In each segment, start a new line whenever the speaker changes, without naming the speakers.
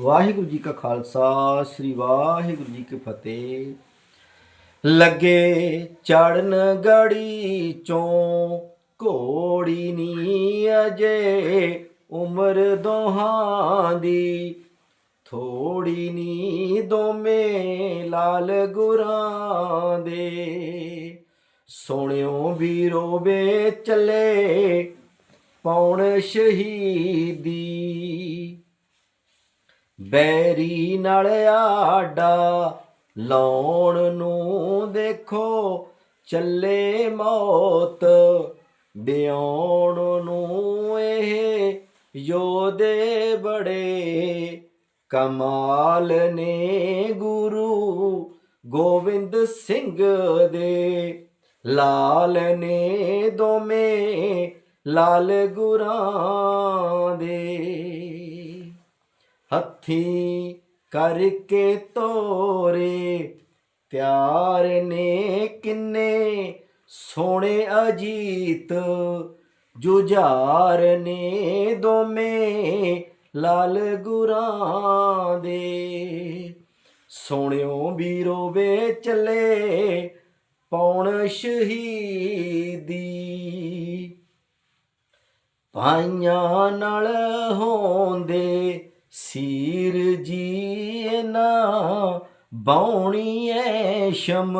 ਵਾਹਿਗੁਰੂ ਜੀ ਕਾ ਖਾਲਸਾ, ਸ੍ਰੀ ਵਾਹਿਗੁਰੂ ਜੀ ਕੀ ਫਤਿਹ। ਲੱਗੇ ਚੜਨ ਗੜੀ ਚੋਂ ਘੋੜੀ ਨੀ ਅਜੇ, ਉਮਰ ਦੋਹਾਂ ਦੀ। ਥੋੜੀ ਨੀ ਦੋਵੇਂ ਲਾਲ ਗੁਰਾਂ ਦੇ। ਸੋਹਣਿਓ ਵੀਰੋ ਵੇ ਚੱਲੇ ਪੌਣ ਸ਼ਹੀਦੀ। ਬੈਰੀ ਨਾਲ ਆਡਾ ਲਾਉਣ ਨੂੰ ਦੇਖੋ, ਚੱਲੇ ਮੌਤ ਬਿਆਉਣ ਨੂੰ ਇਹ ਯੋਧੇ ਬੜੇ ਕਮਾਲ ਨੇ ਗੁਰੂ ਗੋਬਿੰਦ ਸਿੰਘ ਦੇ। ਲਾਲ ਨੇ ਦੋਵੇਂ ਲਾਲ ਗੁਰਾਂ ਦੇ। ਹੱਥੀ ਕਰਕੇ ਤੋਰੇ। ਤਿਆਰ ਨੇ ਕਿੰਨੇ ਸੋਹਣੇ ਅਜੀਤ। ਜੁਝਾਰ ਨੇ ਦੋਵੇਂ ਲਾਲ ਗੁਰਾਂ ਦੇ। ਸੋਹਣਿਓ ਵੀਰੋ ਵੇ ਚੱਲੇ ਪੌਣ ਸ਼ਹੀਦੀ। ਪਾਈਆਂ ਨਾਲ ਹੋਂਦੇ ਸੀਰ ਜੀ ਨਾ ਬਾਉਣੀ ਐ ਸ਼ਮ,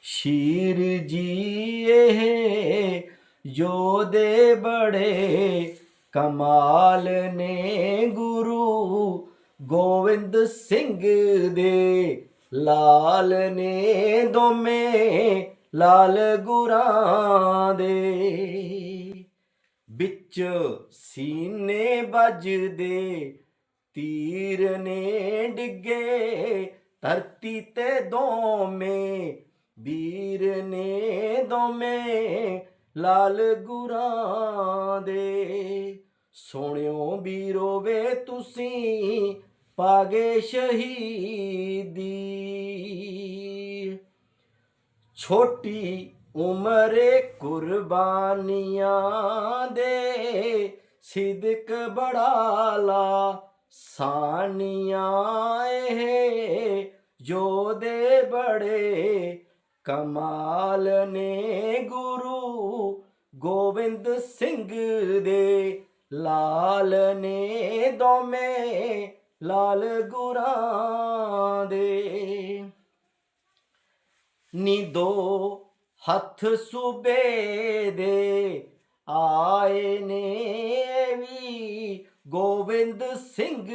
ਸ਼ੀਰ ਜੀ ਇਹ ਯੋਧੇ ਬੜੇ ਕਮਾਲ ਨੇ ਗੁਰੂ ਗੋਬਿੰਦ ਸਿੰਘ ਦੇ ਲਾਲ ਨੇ ਦੋਵੇਂ ਲਾਲ ਗੁਰਾਂ ਦੇ। ਵਿੱਚ ਸੀਨੇ ਵੱਜਦੇ ਤੀਰ ਨੇ ਡਿੱਗੇ, ਧਰਤੀ ਤੇ ਦੋਵੇਂ, ਵੀਰ ਨੇ ਦੋਵੇਂ ਲਾਲ ਗੁਰਾਂ ਦੇ। ਸੋਹਣਿਓ ਵੀਰੋ ਵੇ ਤੁਸੀਂ ਪਾਗੇ ਸ਼ਹੀਦੀ। ਛੋਟੀ ਉਮਰੇ ਕੁਰਬਾਨੀਆਂ ਦੇ, ਸਿਦਕ ਬੜਾਲਾ ਸਾਨੀਆਂ ਇਹ ਜੋਦੇ ਬੜੇ ਕਮਾਲ ਨੇ ਗੁਰੂ ਗੋਬਿੰਦ ਸਿੰਘ ਦੇ ਲਾਲ ਨੇ ਦੋਵੇਂ ਲਾਲ ਗੁਰਾਂ ਦੇ। ਨੀ ਦੋ ਹੱਥ ਸੂਬੇ ਦੇ ਆਏ ਨੇ ਵੀ ਗੋਬਿੰਦ ਸਿੰਘ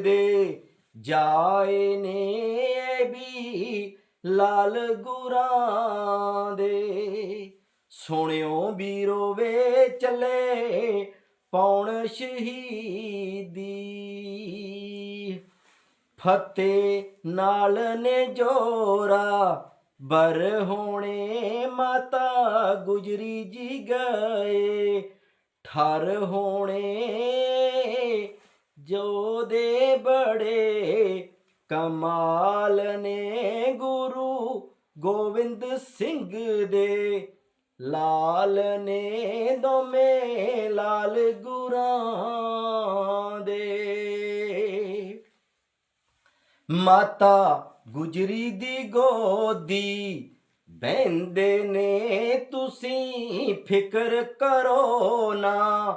ਦੇ ਜਾਏ ਨੇ ਵੀ ਲਾਲ ਗੁਰਾਂ ਦੇ। ਸੁਣਿਓ ਵੀਰੋ ਵੇ ਚੱਲੇ ਪੌਣ ਸ਼ਹੀਦੀ। ਫਤਿਹ ਨਾਲ ਨੇ ਜੋਰਾ ਬਰ ਹੋਣੇ ਮਾਤਾ ਗੁਜਰੀ ਜੀ ਗਏ। ਹਰ ਹੋਣੇ, ਜੋ ਦੇ ਬੜੇ ਕਮਾਲ ਨੇ ਗੁਰੂ ਗੋਬਿੰਦ ਸਿੰਘ ਦੇ। ਲਾਲ ਨੇ ਦੋਵੇਂ ਲਾਲ ਗੁਰਾਂ ਦੇ। ਮਾਤਾ ਗੁਜਰੀ ਦੀ ਗੋਦੀ ਬਹਿੰਦੇ ਨੇ ਤੁਸੀਂ ਫਿਕਰ ਕਰੋ ਨਾ।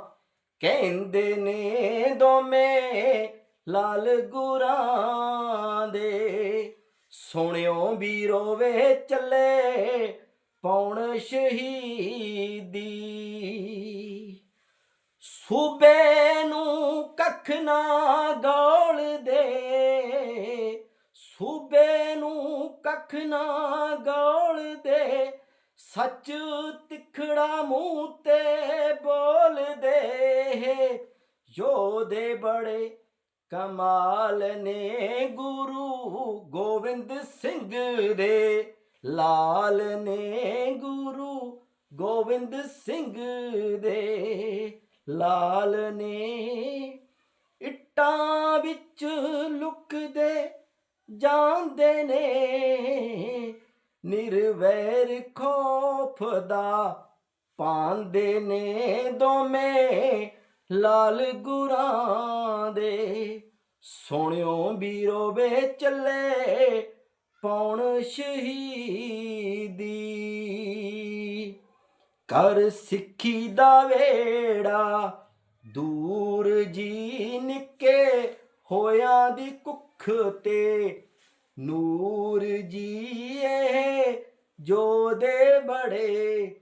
ਕਹਿੰਦੇ ਨੇ ਦੋਵੇਂ ਲਾਲ ਗੁਰਾਂ ਦੇ। ਸੁਣਿਓ ਵੀਰੋ ਵੇ ਚੱਲੇ ਪੌਣ ਸ਼ਹੀਦੀ। ਸੂਬੇ ਨੂੰ ਕੱਖ ਨਾ ਗੋਲ ਦੇ। ਸੂਬੇ ਨੂੰ ਕੱਖ ਨਾ ਗੋਲ ਸੱਚ ਤਿਖੜਾ ਮੂੰਹ ਤੇ ਬੋਲਦੇ ਯੋਧੇ ਬੜੇ ਕਮਾਲ ਨੇ, ਗੁਰੂ ਗੋਬਿੰਦ ਸਿੰਘ ਦੇ ਲਾਲ ਨੇ, ਗੁਰੂ ਗੋਬਿੰਦ ਸਿੰਘ ਦੇ ਲਾਲ ਨੇ। ਇੱਟਾਂ ਵਿੱਚ ਲੁਕਦੇ ਜਾਂਦੇ ਨੇ ਨਿਰਵੈਰ ਖੋਫ ਦਾ ਪਾਉਂਦੇ ਨੇ ਦੋਵੇਂ ਲਾਲ ਗੁਰਾਂ ਦੇ। ਸੁਣਿਓ ਵੀਰੋ ਵੇ ਚੱਲੇ ਪੌਣ ਸ਼ਹੀਦੀ। ਕਰ ਸਿੱਖੀ ਦਾ ਵੇੜਾ ਦੂਰ ਜੀ ਨਿੱਕੇ ਹੋਇਆਂ ਦੀ ਕੁੱਖ ਤੇ ਨੂਰ ਜੀਏ ਜੋ ਦੇ ਬੜੇ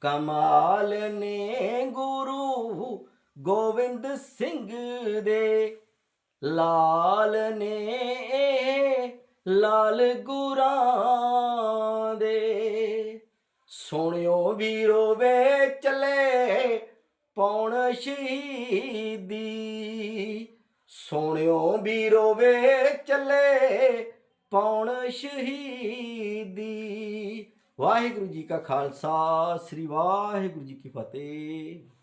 ਕਮਾਲ ਨੇ ਗੁਰੂ ਗੋਬਿੰਦ ਸਿੰਘ ਦੇ। ਲਾਲ ਨੇ ਲਾਲ ਗੁਰਾਂ ਦੇ। ਸੁਣਿਓ ਵੀਰੋ ਵੇ ਚਲੇ ਪੌਣ ਸ਼ਹੀਦੀ। ਸੋਹਣਿਓ ਵੀਰੋ ਵੇ ਚੱਲੇ ਪੌਣ ਸ਼ਹੀਦੀ। ਵਾਹਿਗੁਰੂ ਜੀ ਕਾ ਖਾਲਸਾ, ਸ੍ਰੀ ਵਾਹਿਗੁਰੂ ਜੀ ਕੀ ਫਤਿਹ।